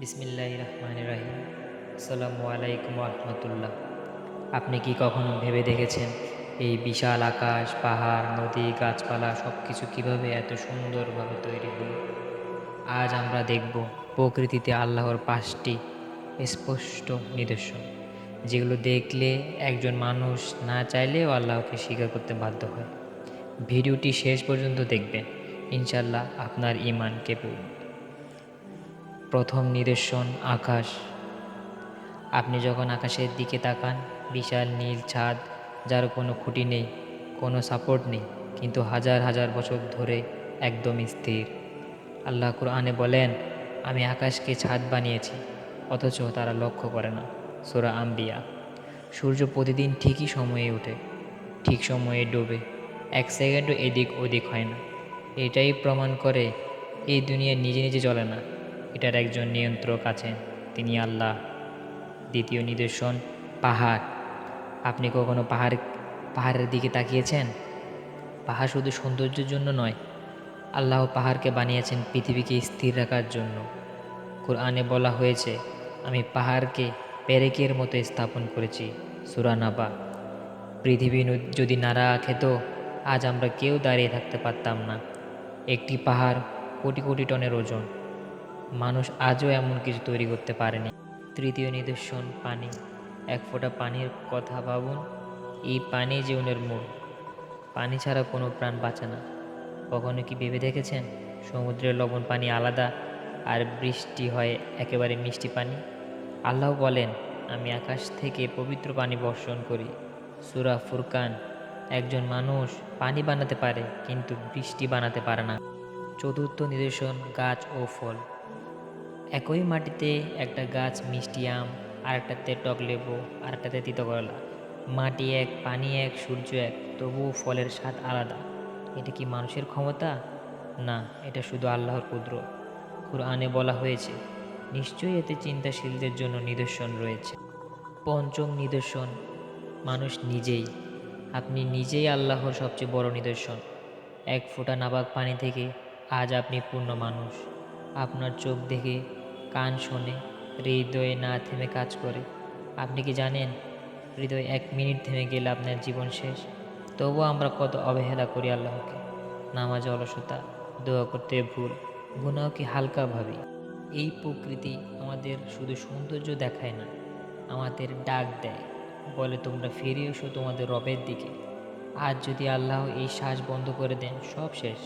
বিসমিল্লাহ রহমান রাহিম আসসালামু আলাইকুম রহমতুল্লাহ আপনি কি কখনো ভেবে দেখেছেন এই বিশাল আকাশ, পাহাড়, নদী, গাছপালা সব কিছু কীভাবে এত সুন্দরভাবে তৈরি হলো? আজ আমরা দেখব প্রকৃতিতে আল্লাহর পাঁচটি স্পষ্ট নিদর্শন, যেগুলো দেখলে একজন মানুষ না চাইলেও আল্লাহকে স্বীকার করতে বাধ্য হয়। ভিডিওটি শেষ পর্যন্ত দেখবেন। ইনশাল্লাহ আপনার ইমান কেঁপে প্রথম নিদর্শন আকাশ। আপনি যখন আকাশের দিকে তাকান, বিশাল নীল ছাদ, যার কোনো খুঁটি নেই, কোনো সাপোর্ট নেই, কিন্তু হাজার হাজার বছর ধরে একদম স্থির। আল্লাহ কুরআনে বলেন, আমি আকাশকে ছাদ বানিয়েছি, অথচ তারা লক্ষ্য করে না। সোরা আম্বিয়া। সূর্য প্রতিদিন ঠিকই সময়ে ওঠে, ঠিক সময়ে ডোবে, এক সেকেন্ডও এদিক ওদিক হয় না। এটাই প্রমাণ করে, এই দুনিয়া নিজে নিজে চলে না। এটার একজন নিয়ন্ত্রক আছেন, তিনি আল্লাহ। দ্বিতীয় নিদর্শন, পাহাড়। আপনি কখনো পাহাড়, পাহাড়ের দিকে তাকিয়েছেন? পাহাড় শুধু সৌন্দর্যের জন্য নয়, আল্লাহ পাহাড়কে বানিয়েছেন পৃথিবীকে স্থির রাখার জন্য। কোরআনে বলা হয়েছে, আমি পাহাড়কে পেরেকের মতো স্থাপন করেছি সুরানাবা পৃথিবী যদি নাড়া খেত, আজ আমরা কেউ দাঁড়িয়ে থাকতে পারতাম না। একটি পাহাড় কোটি কোটি টনের ওজন। মানুষ আজও এমন কিছু তৈরি করতে পারেনি। তৃতীয় নিদর্শন, পানি। এক ফোঁটা পানির কথা ভাবুন, এই পানি জীবনের মূল। পানি ছাড়া কোনো প্রাণ বাঁচে না। কখনো কি ভেবে দেখেছেন? সমুদ্রের লবণ পানি আলাদা আর বৃষ্টি হয় একেবারে মিষ্টি পানি? আল্লাহ বলেন, আমি আকাশ থেকে পবিত্র পানি বর্ষণ করি। সুরা ফুরকান, একজন মানুষ পানি বানাতে পারে, কিন্তু বৃষ্টি বানাতে পারে না। চতুর্থ নিদর্শন, গাছ ও ফল। একই মাটিতে একটা গাছ, মিষ্টি আম আর একটাতে টক লেবু আর একটাতে তিতো করলা। মাটি এক, পানি এক, সূর্য এক, তবুও ফলের স্বাদ আলাদা। এটা কি মানুষের ক্ষমতা? না, এটা শুধু আল্লাহর কুদ্র কুরআনে বলা হয়েছে, নিশ্চয়ই এতে চিন্তাশীলদের জন্য নিদর্শন রয়েছে। পঞ্চম নিদর্শন, মানুষ নিজেই। আপনি নিজেই আল্লাহর সবচেয়ে বড় নিদর্শন। এক ফোঁটা নাবাক পানি থেকে আজ আপনি পূর্ণ মানুষ। আপনার চোখ দেখে কান শোনে, হৃদয়ে না থেমে কাজ করে। আপনি কি জানেন, হৃদয় এক মিনিট থেমে গেলে আপনার জীবন শেষ? তবুও আমরা কত অবহেলা করি আল্লাহকে। নামাজ অলসতা, দোয়া করতে ভুল, গুনাহকে হালকা ভাবি? এই প্রকৃতি আমাদের শুধু সৌন্দর্য দেখায় না, আমাদের ডাক দেয়। বলে, তোমরা ফিরে এসো তোমাদের রবের দিকে। আজ যদি আল্লাহ এই শ্বাস বন্ধ করে দেন, সব শেষ।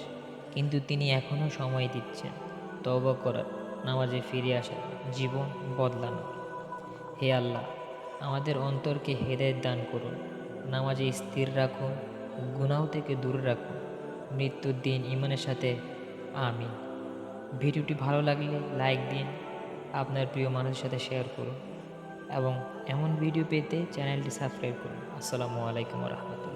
কিন্তু তিনি এখনও সময় দিচ্ছেন। তওবা করার নামাজে ফিরে আসা, জীবন বদলানো। হে আল্লাহ, আমাদের অন্তরকে হেদায়ত দান করুন। নামাজে স্থির রাখুন, গুনাহ থেকে দূরে রাখুন। মৃত্যুর দিন ইমানের সাথে আমি ভিডিওটি ভালো লাগলে লাইক দিন, আপনার প্রিয় মানুষের সাথে শেয়ার করুন এবং এমন ভিডিও পেতে চ্যানেলটি সাবস্ক্রাইব করুন। আসসালামু আলাইকুম রহমতুল্লাহ।